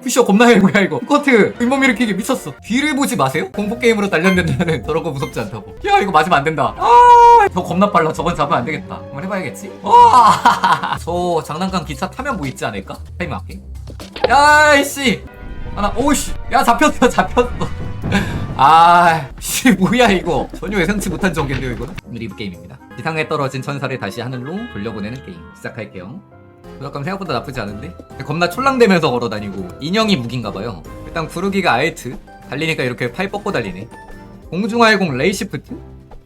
푸셔 겁나 해 뭐야 이거. 스쿼트 윗몸 일으키기 미쳤어. 뒤를 보지 마세요. 공포게임으로 단련된다는 저런 거 무섭지 않다고. 야 이거 맞으면 안 된다. 아저 겁나 빨라. 저건 잡으면 안 되겠다. 한번 해봐야겠지? 와저 장난감 기차 타면 뭐 있지 않을까? 타이밍 할게 야이씨! 하나 오우씨! 야 잡혔어 잡혔어. 아씨 뭐야 이거. 전혀 예상치 못한 전개인데요 이거는? 리브 게임입니다. 지상에 떨어진 천사를 다시 하늘로 돌려보내는 게임. 시작할게요 조작감 생각보다 나쁘지 않은데? 겁나 촐랑대면서 걸어다니고 인형이 무기인가봐요. 일단 구르기가 알트. 달리니까 이렇게 팔 뻗고 달리네. 공중하이공 레이시프트?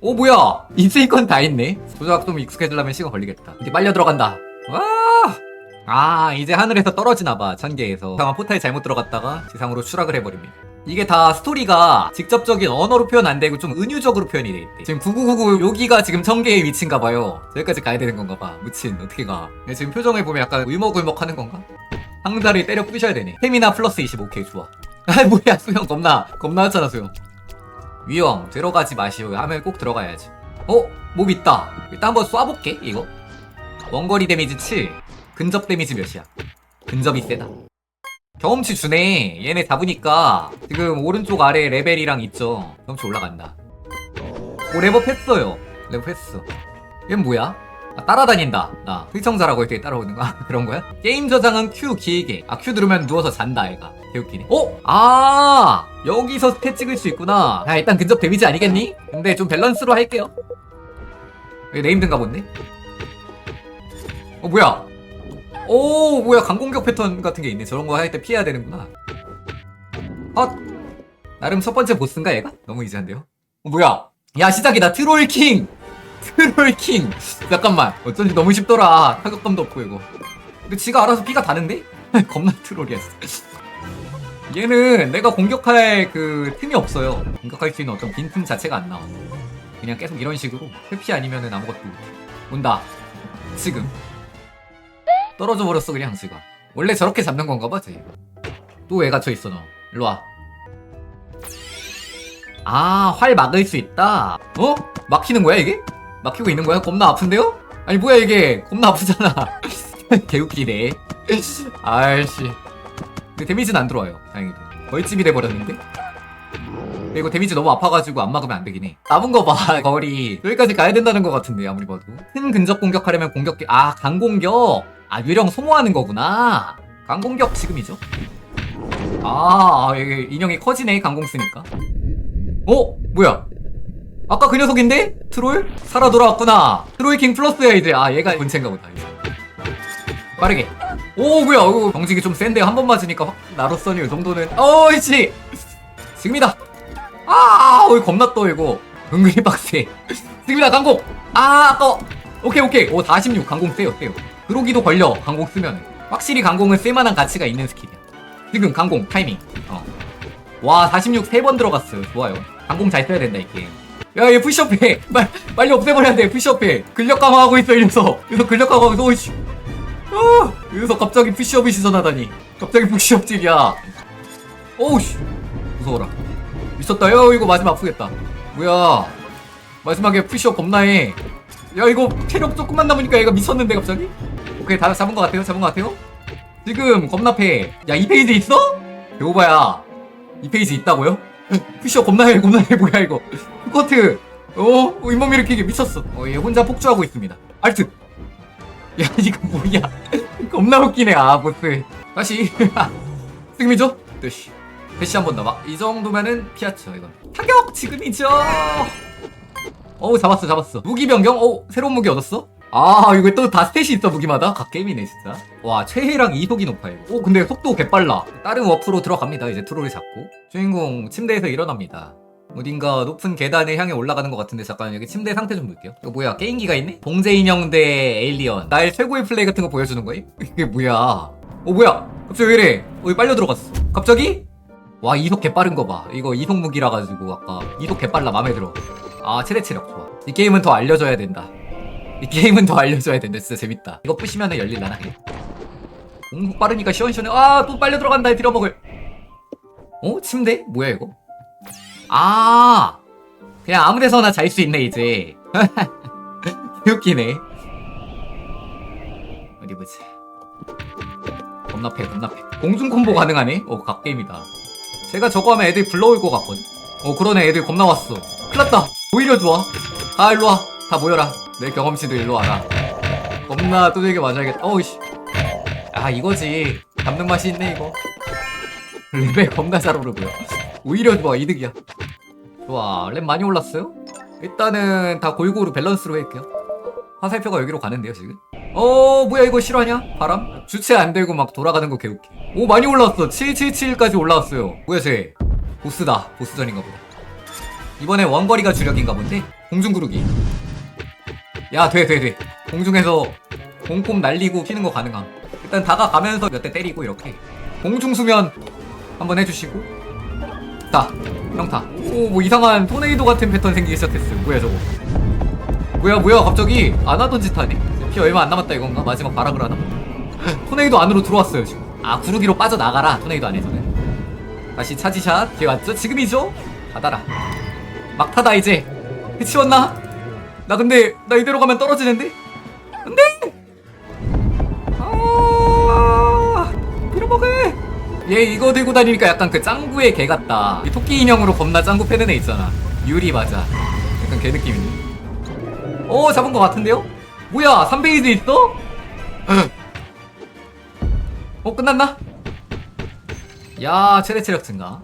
오 뭐야! 있을 건다 있네. 조작 좀 익숙해지려면 시간 걸리겠다. 이제 빨려 들어간다. 와! 아, 이제 하늘에서 떨어지나봐, 천계에서. 상한 포탈 잘못 들어갔다가 지상으로 추락을 해버립니다. 이게 다 스토리가 직접적인 언어로 표현 안 되고 좀 은유적으로 표현이 돼 있대. 지금 9999 여기가 지금 천계의 위치인가 봐요. 저기까지 가야 되는 건가 봐. 무친, 어떻게 가. 지금 표정을 보면 약간 울먹울먹 하는 건가? 상자를 때려 부셔야 되네. 페미나 플러스 25K 좋아. 아, 뭐야, 수영 겁나, 겁나 하잖아, 수영. 위험, 들어가지 마시오. 하면 꼭 들어가야지. 어? 몹 있다. 일단 한번 쏴볼게, 이거. 원거리 데미지 7. 근접 데미지 몇이야? 근접이 세다. 경험치 주네. 얘네 잡으니까 지금 오른쪽 아래 레벨이랑 있죠. 경험치 올라간다. 오 레벨 했어요. 레벨 했어. 얘는 뭐야? 아, 따라다닌다. 나 시청자라고 이렇게 따라오는 거야? 그런 거야? 게임 저장은 Q 길게. 아 Q 누르면 누워서 잔다 얘가. 개웃기네. 어? 아 여기서 스탯 찍을 수 있구나. 아 일단 근접 데미지 아니겠니? 근데 좀 밸런스로 할게요. 여기 네임드인가 본데? 어 뭐야? 오 뭐야 강공격 패턴 같은 게 있네. 저런 거 할 때 피해야 되는구나. 헛! 나름 첫 번째 보스인가 얘가? 너무 이지한데요? 어, 뭐야? 야 시작이다. 트롤킹! 트롤킹! 잠깐만. 어쩐지 너무 쉽더라. 타격감도 없고 이거. 근데 지가 알아서 피가 다는데? 겁나 트롤이야 얘는 내가 공격할 그 틈이 없어요. 공격할 수 있는 어떤 빈틈 자체가 안 나와. 그냥 계속 이런 식으로 회피 아니면은 아무것도 온다. 지금 떨어져 버렸어 그냥 지가 원래 저렇게 잡는 건가 봐 쟤. 또애 갇혀 있어 너 일로 와. 아, 활 막을 수 있다. 어? 막히는 거야, 이게? 막히고 있는 거야? 겁나 아픈데요? 아니, 뭐야, 이게? 겁나 아프잖아. 개웃기네. 아이씨. 근데 데미지는 안 들어와요, 다행히도. 벌집이 돼버렸는데? 이거 데미지 너무 아파가지고 안 막으면 안 되긴 해. 남은 거 봐, 거리. 여기까지 가야 된다는 것 같은데, 아무리 봐도. 큰 근접 공격하려면 공격기, 아, 강공격. 아, 유령 소모하는 거구나. 강공격 지금이죠. 아, 아, 이게 인형이 커지네, 강공 쓰니까. 어? 뭐야? 아까 그 녀석인데? 트롤? 살아 돌아왔구나. 트롤 킹 플러스야, 이제. 아, 얘가 본체인가 보다. 이제. 빠르게. 오, 뭐야. 어, 경직이 좀 센데 한 번 맞으니까 확 나로서니 이 정도는. 어이씨! 지금이다! 아, 어이, 겁나 떠, 이거. 은근히 빡세. 지금이다, 강공! 아, 아까워. 오케이, 오케이. 오, 46. 강공 세요, 세요. 그러기도 걸려, 강공 쓰면. 확실히 강공은 쓸만한 가치가 있는 스킬이야. 지금 강공, 타이밍. 어. 와, 46 세 번 들어갔어요. 좋아요. 강공 잘 써야 된다, 이 게임. 야, 얘 푸시업해. 빨리, 빨리 없애버려야 돼, 푸시업해. 근력 강화하고 있어, 이 녀석. 녀석 근력 강화하고 있어, 오이씨. 아, 이 녀석 갑자기 푸시업이 시전하다니. 갑자기 푸시업질이야. 오우씨. 무서워라. 미쳤다. 야, 이거 맞으면 아프겠다. 뭐야. 마지막에 푸시업 겁나 해. 야, 이거 체력 조금만 남으니까 얘가 미쳤는데, 갑자기? 오케이, 다 잡은 것 같아요? 잡은 것 같아요? 지금 겁나 패. 야, 이 페이지 있어? 배고봐야. 이 페이지 있다고요? 푸시업 겁나 해, 겁나 해, 뭐야, 이거. 스쿼트. 어, 잇몸 일으키기 미쳤어. 어, 얘 혼자 폭주하고 있습니다. 알트. 야, 이거 뭐야. 겁나 웃기네, 아, 보스. 다시. 승리죠? 대시. 대시 한번 남아. 이 정도면은 피하죠, 이건. 타격! 지금이죠! 어우, 잡았어, 잡았어. 무기 변경? 어, 새로운 무기 얻었어? 아, 이거 또 다 스탯이 있어, 무기마다? 갓게임이네, 진짜. 와, 최애랑 이속이 높아, 이거. 오, 근데 속도 개빨라. 다른 워프로 들어갑니다, 이제 트롤을 잡고. 주인공 침대에서 일어납니다. 어딘가 높은 계단을 향해 올라가는 것 같은데 잠깐 여기 침대 상태 좀 볼게요. 이거 뭐야 게임기가 있네? 봉제 인형 대 에일리언. 나의 최고의 플레이 같은 거 보여주는 거임? 이게 뭐야? 어 뭐야? 갑자기 왜 이래? 어 이거 빨려 들어갔어. 갑자기? 와 이속 개빠른 거 봐. 이거 이속 무기라 가지고 아까 이속 개빨라 마음에 들어. 아 최대 체력 좋아. 이 게임은 더 알려줘야 된다. 이 게임은 더 알려줘야 된다. 진짜 재밌다. 이거 부시면은 열릴라나? 공속 빠르니까 시원시원해. 아 또 빨려 들어간다. 빌어먹을. 어? 침대? 뭐야 이거? 아 그냥 아무 데서나 잘 수 있네 이제 웃기네 어디 보지 겁나 패 겁나 패 공중 콤보 가능하네? 어, 갓게임이다. 제가 저거 하면 애들 불러올 것 같거든? 어, 그러네. 애들 겁나 왔어. 큰일 났다. 오히려 좋아. 다 일로 와. 다 모여라. 내 경험치도 일로 와라. 겁나 두들겨 맞아야겠다. 어우씨. 아, 이거지. 잡는 맛이 있네, 이거. 레벨 겁나 잘 오르고요. 오히려 좋아. 이득이야. 좋아. 랩 많이 올랐어요? 일단은 다 골고루 밸런스로 할게요. 화살표가 여기로 가는데요, 지금? 어, 뭐야, 이거 실화냐? 바람? 주체 안 되고 막 돌아가는 거 개웃기. 오, 많이 올라왔어. 777까지 올라왔어요. 뭐야, 쟤? 보스다. 보스전인가 보다. 이번에 원거리가 주력인가 본데? 공중구르기. 야, 돼, 돼, 돼. 공중에서 공꼼 날리고 피는 거 가능함. 일단 다가가면서 몇 대 때리고, 이렇게. 공중 수면 한번 해주시고. 다. 평타. 오, 뭐 이상한 토네이도 같은 패턴 생기기 시작했어요. 뭐야, 저거. 뭐야 뭐야 갑자기 안 하던 짓 하네 피 얼마 안 남았다 이건가? 마지막 발악을 하나? 토네이도 안으로 들어왔어요 지금 아 구르기로 빠져나가라 토네이도 안에서는 다시 차지샷 기회 왔죠? 지금이죠? 받아라 막타다 이제 해치웠나? 나 근데 나 이대로 가면 떨어지는데? 안돼! 아 빌어먹을 얘 이거 들고 다니니까 약간 그 짱구의 개 같다. 이 토끼 인형으로 겁나 짱구 패는 애 있잖아. 유리 맞아. 약간 걔 느낌이네. 오 잡은 것 같은데요? 뭐야 3베이즈 있어? 어 끝났나? 야 최대 체력 증가.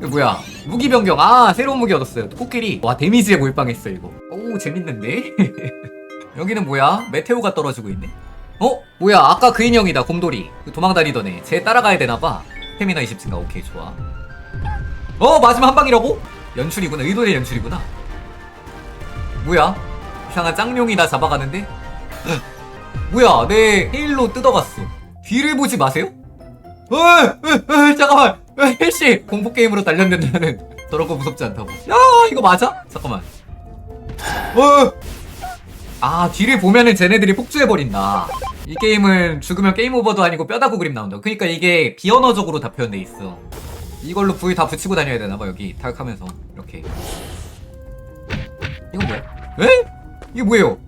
이거 뭐야? 무기 변경. 아 새로운 무기 얻었어요. 코끼리. 와 데미지에 몰빵했어 이거 오 재밌는데? 여기는 뭐야? 메테오가 떨어지고 있네. 어? 뭐야? 아까 그 인형이다 곰돌이. 그 도망다니던 애쟤 따라가야 되나봐. 스태미나 20 증가? 오케이 좋아. 어 마지막 한 방이라고? 연출이구나. 의도의 연출이구나. 뭐야? 이상한 짱룡이 나 잡아가는데? 뭐야? 내 헤일로 뜯어갔어. 뒤를 보지 마세요? 어, 어, 어, 잠깐만. 어, 헬씨! 공포게임으로 단련된다는. 저런 거 무섭지 않다고. 야 이거 맞아? 잠깐만 어. 아 뒤를 보면은 쟤네들이 폭주해버린다 이 게임은 죽으면 게임 오버도 아니고 뼈다구 그림 나온다 그니까 이게 비언어적으로 다 표현돼 있어 이걸로 부위 다 붙이고 다녀야 되나봐 여기 타격하면서 이렇게 이건 뭐야? 에? 이게 뭐예요?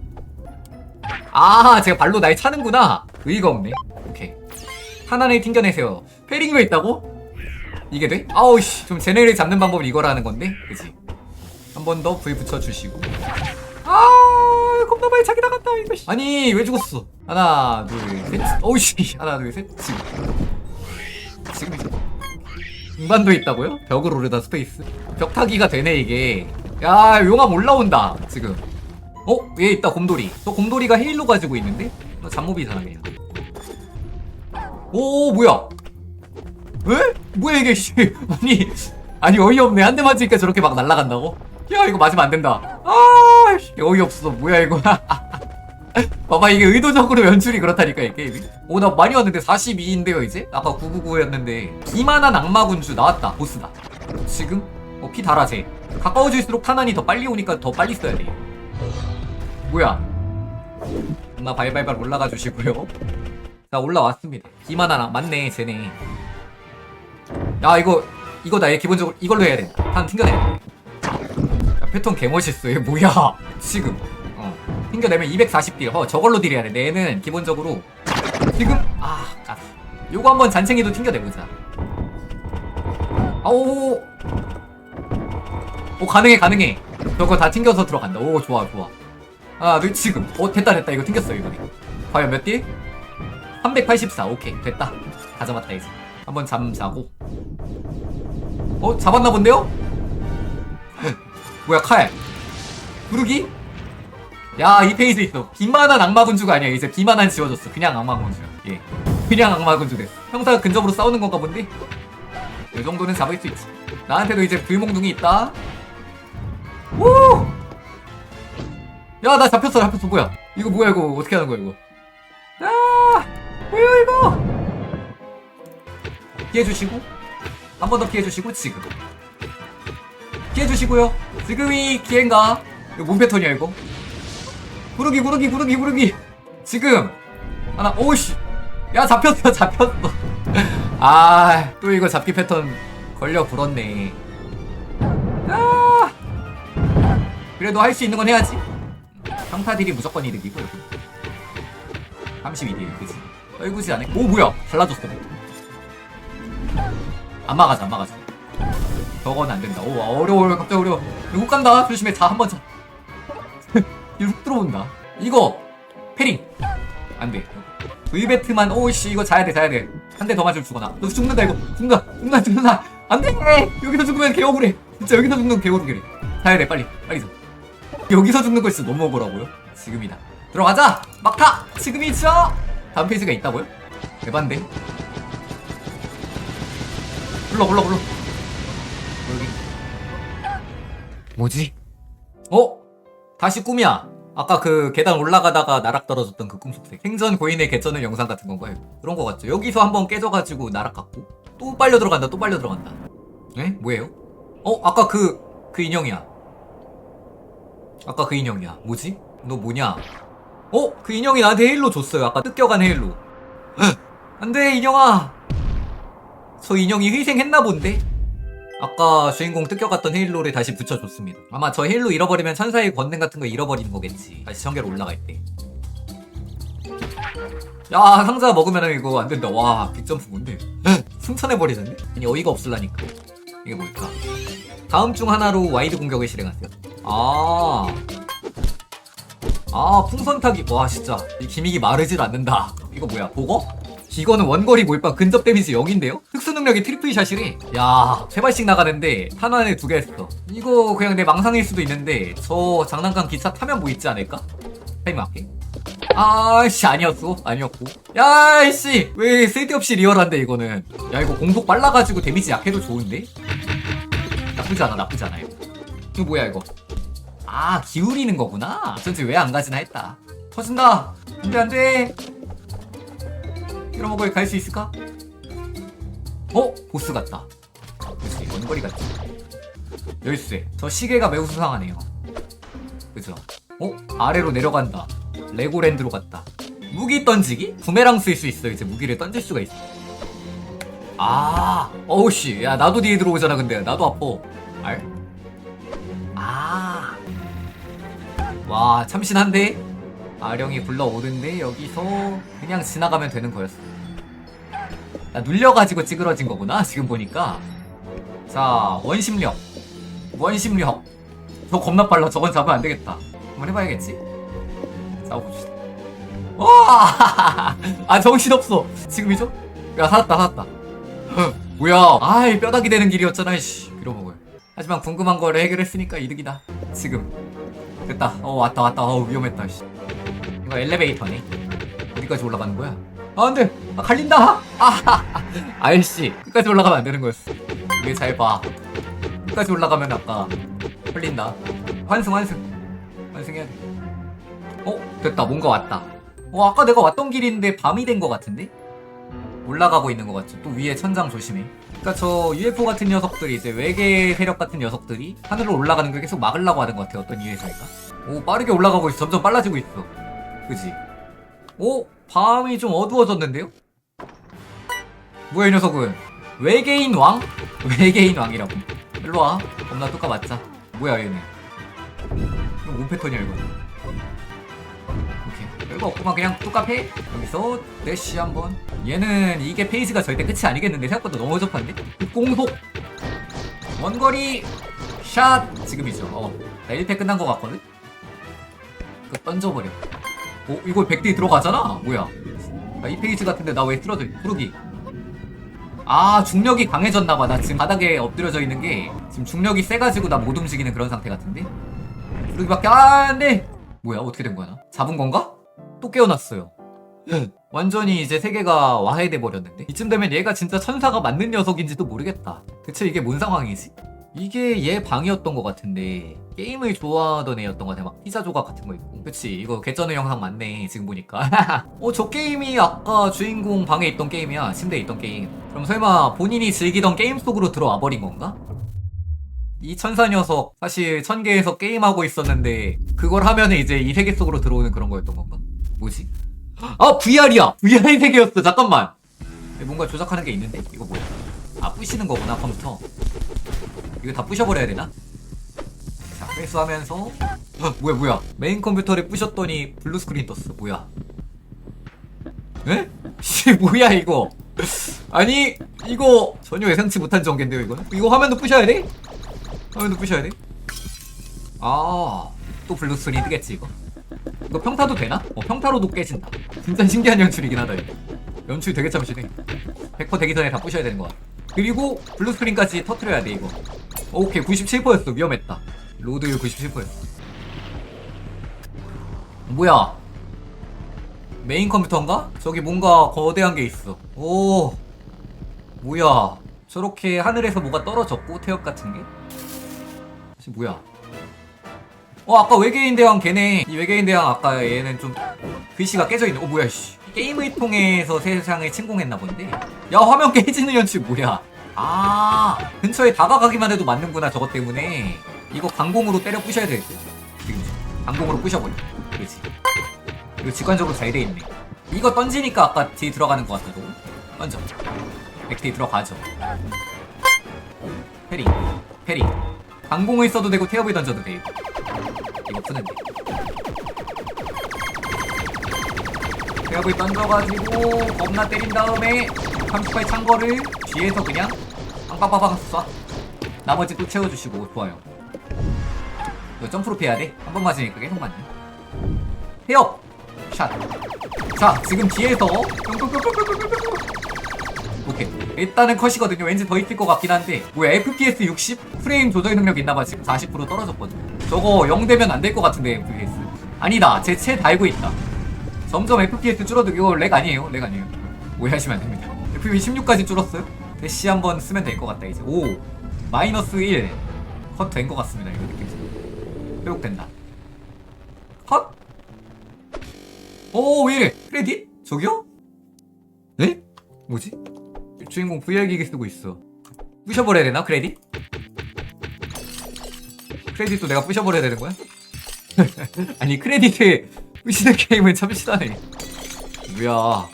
아, 제가 발로 날 차는구나. 의의가 없네. 오케이. 하나를 튕겨내세요. 페링왜 있다고? 이게 돼? 아우, 씨. 좀 쟤네를 잡는 방법은 이거라는 건데? 그지? 한번더 V 붙여주시고. 아, 겁나 많이 자기 나갔다, 이거. 씨. 아니, 왜 죽었어? 하나, 둘, 셋. 어우, 씨. 하나, 둘, 셋. 지금. 지금. 중반도 있다고요? 벽을 오르다 스페이스. 벽 타기가 되네, 이게. 야, 용암 올라온다, 지금. 어? 얘 있다 곰돌이 저 곰돌이가 헤일로 가지고 있는데? 너 잡몹이잖아 그냥 오 뭐야 에? 뭐야 이게 씨 아니 아니 어이없네 한 대 맞으니까 저렇게 막 날아간다고? 야 이거 맞으면 안 된다 아 씨, 어이없어 뭐야 이거 봐봐 이게 의도적으로 연출이 그렇다니까 이 게임이 오나 많이 왔는데 42인데요 이제? 아까 999였는데 기만한 악마군주 나왔다 보스다 지금? 어 피 달아 쟤 가까워질수록 탄환이 더 빨리 오니까 더 빨리 써야 돼 뭐야? 엄마 발발발 올라가 주시고요. 자 올라왔습니다. 기만하나 맞네 쟤네. 야 이거 이거다 얘 기본적으로 이걸로 해야 돼. 한 튕겨내. 야, 패턴 개 멋있어. 얘 뭐야? 지금 어 튕겨내면 240딜. 어 저걸로 딜해야 돼. 얘는 기본적으로 지금 아 까. 요거 한번 잔챙이도 튕겨내보자. 아오. 오 가능해 가능해. 저거 다 튕겨서 들어간다. 오 좋아 좋아. 하나 둘 지금 어 됐다 됐다 이거 튕겼어 이번에 과연 몇 딜? 384 오케이 됐다 다 잡았다 이제 한번 잠 자고 어 잡았나 본데요? 뭐야 칼 구르기? 야 이 페이지 있어 비만한 악마군주가 아니야 이제 비만한 지워졌어 그냥 악마군주야 예 그냥 악마군주 됐어 형사가 근접으로 싸우는 건가 본데? 이 정도는 잡을 수 있지 나한테도 이제 불몽둥이 있다 오! 야, 나 잡혔어, 잡혔어. 뭐야? 이거 뭐야, 이거. 어떻게 하는 거야, 이거? 아! 뭐야, 이거? 피해주시고, 한 번 더 피해주시고, 지금. 피해주시고요. 지금이 기회인가? 이거 뭔 패턴이야, 이거? 구르기, 구르기, 구르기, 구르기. 지금. 하나, 오씨. 야, 잡혔어, 잡혔어. 아, 또 이거 잡기 패턴 걸려 불었네. 아! 그래도 할 수 있는 건 해야지. 평타 딜이 무조건 이득이고 여기 32딜 그치 떨구지 않네 오 뭐야 달라졌어 안 막아줘 안 막아줘 저건 안 된다. 오 어려워 어려워 갑자기 어려워. 훅 간다. 조심해. 자 한 번 자. 이거 훅 들어온다. 이거 패링. 안돼. V배트만 오씨 이거 자야 돼 자야 돼 한 대 더 맞으면 죽어나. 너 죽는다 이거. 죽는다 죽는다 죽는다. 안 돼. 여기서 죽으면 개 억울해. 진짜 여기서 죽는 개 억울해. 자야 돼 빨리. 빨리 자. 여기서 죽는 거 진짜 너무 억울하고요? 지금이다. 들어가자. 막타! 지금이죠 다음 페이지가 있다고요? 대반데 불러 불러 불러 뭐지? 어? 다시 꿈이야 아까 그 계단 올라가다가 나락 떨어졌던 그 꿈 속색 생전 고인의 개쩌는 영상 같은 건가요? 그런 거 같죠 여기서 한번 깨져가지고 나락 갔고 또 빨려 들어간다 또 빨려 들어간다 에? 뭐예요? 어? 아까 그 그 인형이야 아까 그 인형이야 뭐지? 너 뭐냐? 어? 그 인형이 나한테 헤일로 줬어요 아까 뜯겨간 헤일로 안 돼 인형아 저 인형이 희생했나 본데? 아까 주인공 뜯겨갔던 헤일로를 다시 붙여줬습니다. 아마 저 헤일로 잃어버리면 천사의 권능 같은 거 잃어버리는 거겠지. 다시 청계로 올라갈 때. 야 상자 먹으면 이거 안 된다. 와 빅점프 뭔데? 승천해버리던데? 아니 어이가 없을라니까. 이게 뭘까? 다음 중 하나로 와이드 공격을 실행하세요. 아. 아 풍선 타기. 와 진짜 이 기믹이 마르질 않는다. 이거 뭐야 보거? 이거는 원거리 몰빵 근접 데미지 0인데요? 특수 능력이 트리플 샷이래. 야, 세 발씩 나가는데 탄환에 두 개 했어. 이거 그냥 내 망상일 수도 있는데 저 장난감 기차 타면 뭐 있지 않을까? 타이밍 할게. 아씨 아니었어. 아니었고. 야이씨! 왜 쓸데없이 리얼한데 이거는? 야 이거 공속 빨라가지고 데미지 약해도 좋은데? 나쁘지 않아 나쁘지 않아요. 이거 뭐야 이거? 아 기울이는 거구나. 어쩐지 왜 안 가지나 했다. 터진다. 안돼 안돼 거에 갈수 있을까? 어? 보스 같다. 그치, 원거리 같지. 열쇠. 저 시계가 매우 수상하네요. 그죠? 어? 아래로 내려간다. 레고랜드로 갔다. 무기 던지기? 부메랑 쓸 수 있어. 이제 무기를 던질 수가 있어. 아, 어우씨. 야, 나도 뒤에 들어오잖아, 근데. 나도 아파. 알? 아. 와, 참신한데? 아령이 굴러오는데 여기서 그냥 지나가면 되는 거였어. 나 눌려가지고 찌그러진 거구나 지금 보니까. 자 원심력, 원심력. 저 겁나 빨라. 저건 잡으면 안 되겠다. 한번 해봐야겠지. 싸워봅시다. 와! 아 정신 없어. 지금이죠? 야 살았다 살았다. 헉, 뭐야? 아이 뼈다귀 되는 길이었잖아. 씨 빌어먹어요. 하지만 궁금한 거를 해결했으니까 이득이다. 지금. 됐다. 어 왔다 왔다. 어 위험했다. 씨. 이거 엘리베이터네. 어디까지 올라가는 거야? 아, 안 돼! 아, 갈린다! 아, 아이씨. 끝까지 올라가면 안 되는 거였어. 이게 잘 봐. 끝까지 올라가면 아까 걸린다. 환승, 환승. 환승해야 돼. 어? 됐다. 뭔가 왔다. 어, 아까 내가 왔던 길인데 밤이 된거 같은데? 올라가고 있는 거 같죠? 또 위에 천장 조심해. 그니까 저 UFO 같은 녀석들이 이제 외계 세력 같은 녀석들이 하늘로 올라가는 걸 계속 막으려고 하는 것 같아. 어떤 이유에서인가? 오, 빠르게 올라가고 있어. 점점 빨라지고 있어. 그지? 오? 밤이 좀 어두워졌는데요? 뭐야 이 녀석은? 외계인 왕? 외계인 왕이라고. 일로와. 겁나 뚜까 맞자 뭐야 얘네? 이거 뭔 패턴이야 이거? 오케이. 별거 없구만 그냥 뚜까패 여기서 대시 한번. 얘는 이게 페이지가 절대 끝이 아니겠는데 생각보다 너무 접한데? 공속! 원거리 샷! 지금이죠. 어나 1패 끝난 것 같거든? 그 던져버려 어, 이거 100대 들어가잖아? 뭐야? 아, 이 페이지 같은데 나왜 쓰러져? 부르기. 아, 중력이 강해졌나봐. 나 지금 바닥에 엎드려져 있는 게 지금 중력이 세가지고 나 못 움직이는 그런 상태 같은데? 부르기밖에 안 돼! 뭐야, 어떻게 된 거야, 나? 잡은 건가? 또 깨어났어요. 완전히 이제 세계가 와해돼 버렸는데? 이쯤 되면 얘가 진짜 천사가 맞는 녀석인지도 모르겠다. 대체 이게 뭔 상황이지? 이게 얘 방이었던 것 같은데 게임을 좋아하던 애였던 것 같아 막 피자 조각 같은 거 있고 그치 이거 개쩌는 영상 맞네 지금 보니까 어 저 게임이 아까 주인공 방에 있던 게임이야 침대에 있던 게임 그럼 설마 본인이 즐기던 게임 속으로 들어와 버린 건가? 이 천사 녀석 사실 천계에서 게임하고 있었는데 그걸 하면 이제 이 세계 속으로 들어오는 그런 거였던 건가? 뭐지? 아 VR이야! VR 세계였어 잠깐만 뭔가 조작하는 게 있는데? 이거 뭐야? 아 부시는 거구나 컴퓨터 이거 다 부셔버려야 되나? 자, 회수하면서. 어, 뭐야 뭐야. 메인 컴퓨터를 부셨더니 블루 스크린 떴어. 뭐야. 에? 씨 뭐야 이거. 아니 이거 전혀 예상치 못한 전개인데요 이거는? 이거 화면도 부셔야 돼? 화면도 부셔야 돼? 아 또 블루 스크린 뜨겠지 이거. 이거 평타도 되나? 어 평타로도 깨진다. 진짜 신기한 연출이긴 하다 이거. 연출 되게 참신해. 100% 되기 전에 다 부셔야 되는 거야 그리고 블루 스크린까지 터트려야 돼 이거 오케이 97%였어 위험했다. 로드율 97%였어 뭐야? 메인 컴퓨터인가? 저기 뭔가 거대한 게 있어. 오 뭐야? 저렇게 하늘에서 뭐가 떨어졌고 태엽 같은 게? 사실 뭐야? 어 아까 외계인 대왕 걔네. 이 외계인 대왕 아까 얘는 좀 글씨가 깨져 있네. 어 뭐야 씨. 게임을 통해서 세상을 침공했나 본데? 야 화면 깨지는 연출 뭐야 아 근처에 다가가기만 해도 맞는구나 저것 때문에. 이거 강공으로 때려 부셔야 되겠지. 지금 강공으로 부셔버려. 그렇지. 이거 직관적으로 잘 돼 있네. 이거 던지니까 아까 뒤 들어가는 것 같아 저거 던져. 백뒤 들어가죠. 페리. 페리. 강공을 써도 되고 태엽을 던져도 돼요. 이거 푸는데 태엽을 던져가지고 겁나 때린 다음에 38 찬거를 뒤에서 그냥 빵빵빵빵 쏴 나머지 또 채워주시고 좋아요 이거 점프로 피해야 돼? 한 번 맞으니까 계속 맞네 태엽 샷 자, 지금 뒤에서 오케이. 일단은 컷이거든요. 왠지 더 있을 것 같긴 한데 뭐야 FPS 60 프레임 조절 능력 있나봐 지금 40% 떨어졌거든. 저거 0 되면 안 될 것 같은데 FPS. 아니다. 제 채 달고 있다. 점점 FPS 줄어들고 이거 렉 아니에요. 렉 아니에요. 오해하시면 안 됩니다. FPS 16까지 줄었어요. 대시 한번 쓰면 될 것 같다 이제. 오 마이너스 1 컷 된 것 같습니다. 이거 느낌. 회복된다. 컷. 오, 왜 이래? 크레딧? 저기요? 네? 뭐지? 주인공 VR 기기 쓰고 있어. 부셔버려야 되나, 크레딧? 크레딧도 내가 부셔버려야 되는 거야? 아니, 크레딧을 부시는 게임은 참 싫어하네. 뭐야.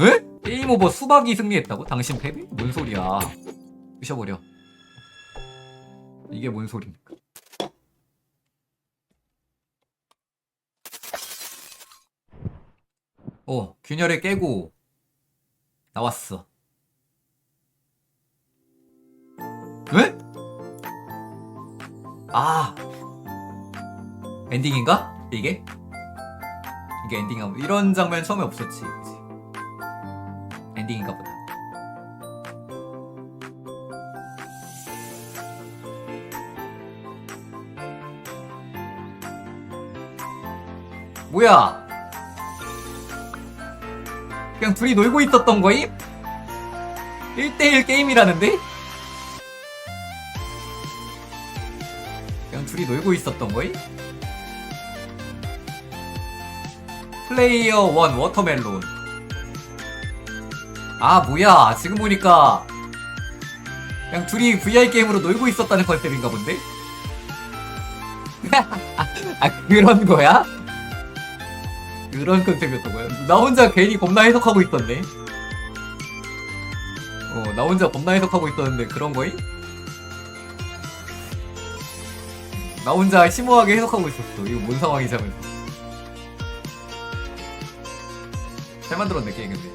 에? 게임 오버 수박이 승리했다고? 당신 패배? 뭔 소리야. 부셔버려. 이게 뭔 소리입니까? 어, 균열을 깨고 나왔어. 왜? 아, 엔딩인가? 이게? 이게 보다. 이런 장면 처음에 없었지. 그치? 엔딩인가 보다. 뭐야? 그냥 둘이 놀고 있었던 거임? 1대1 게임이라는데? 그냥 둘이 놀고 있었던 거임? 플레이어 1 워터멜론 아 뭐야 지금 보니까 그냥 둘이 VR 게임으로 놀고 있었다는 컨셉인가 본데? 아 그런 거야? 그런 컨셉이었던 거야. 나 혼자 괜히 겁나 해석하고 있던데. 어, 나 혼자 겁나 해석하고 있었는데 그런 거임? 나 혼자 심오하게 해석하고 있었어. 이거 뭔 상황이지 하면서. 잘 만들었네, 게임 근데.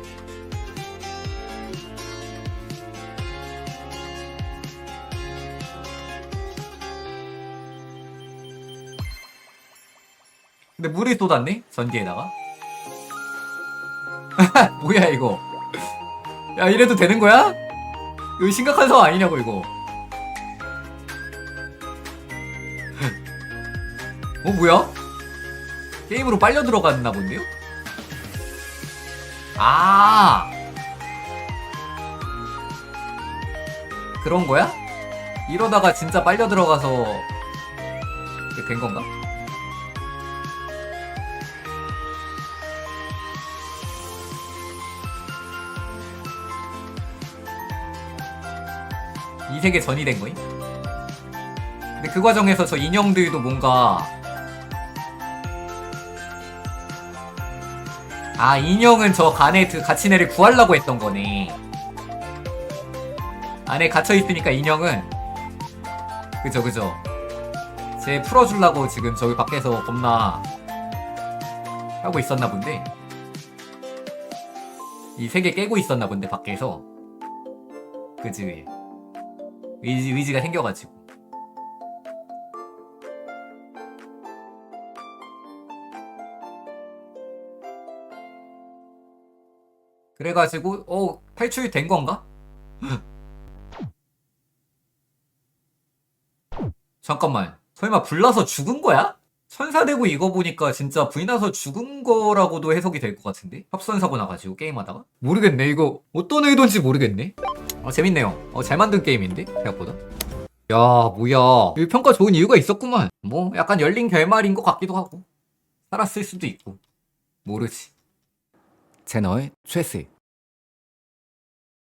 근데 물이 쏟았네? 전기에다가? 뭐야 이거 야 이래도 되는 거야? 이거 심각한 상황 아니냐고 이거 어 뭐야? 게임으로 빨려 들어갔나 본데요? 아 그런 거야? 이러다가 진짜 빨려 들어가서 된 건가? 이 세계 전이 된 거임? 근데 그 과정에서 저 인형들도 뭔가 아 인형은 저 간에 그 애를 구하려고 했던 거네. 안에 갇혀있으니까 인형은 그죠 그죠. 쟤 풀어주려고 지금 저기 밖에서 겁나 하고 있었나 본데. 이 세계 깨고 있었나 본데 밖에서. 그지 의지, 의지가 생겨가지고 그래가지고 어 탈출이 된 건가? 잠깐만 설마 불나서 죽은 거야? 천사 되고 이거 보니까 진짜 불이 나서 죽은 거라고도 해석이 될 것 같은데? 합선사고 나가지고 게임하다가? 모르겠네 이거 어떤 의도인지 모르겠네 어 재밌네요. 어 잘 만든 게임인데? 생각보다. 야 뭐야. 이 평가 좋은 이유가 있었구만. 뭐 약간 열린 결말인 것 같기도 하고. 살았을 수도 있고. 모르지. 채널 최스